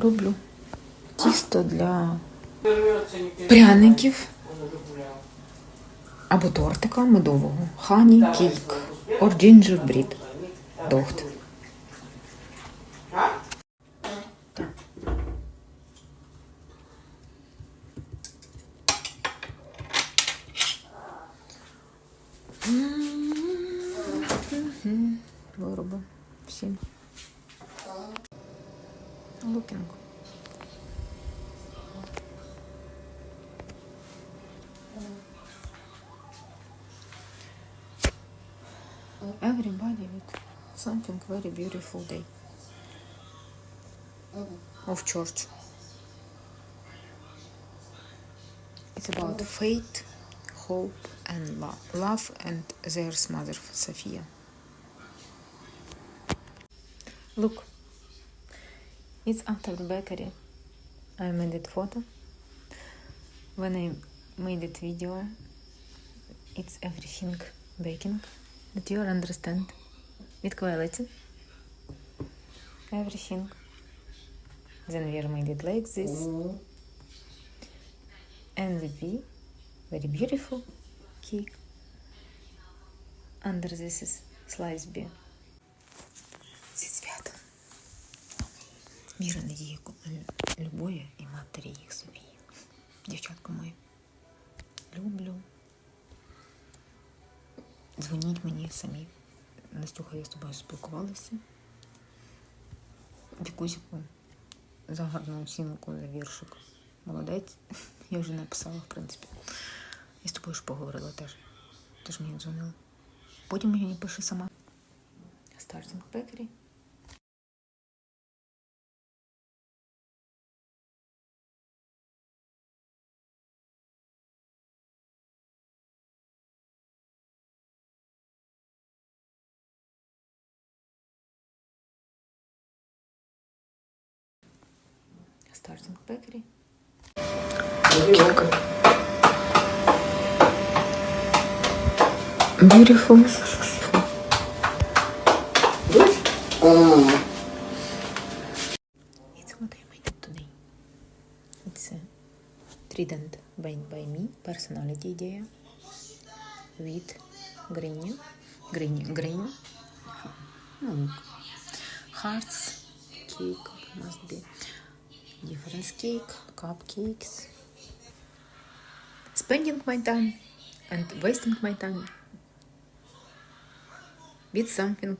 роблю тісто для пряників або тортика медового. Honey cake or gingerbread. Дохт. Вироби всі. Лукінг. Everybody with something very beautiful day. Of church. It's about faith, hope, and love. Love and there's mother Sophia. Look, it's after the bakery. I made it photo. When I made it video, it's everything baking. That you understand with quality. Everything. Then we are made it like this. And we very beautiful cake. Under this is sliced beer. Міра надії любові і матері їх Софії. Дівчатка мої. Люблю. Дзвоніть мені самі. Настюха, я з тобою спілкувалася. Вікусіку за гарну оцінку за віршик. Молодець. Я вже написала, в принципі. І з тобою ж поговорила теж. Ти ж мені дзвонила. Потім мені пише сама. Starting Bakery. Starting Bakery. Beautiful. It's what I made it today. It's a trident made by me, personality idea, with green, green, green, no, hearts, cake must be different cake, cupcakes. Spending my time and wasting my time with something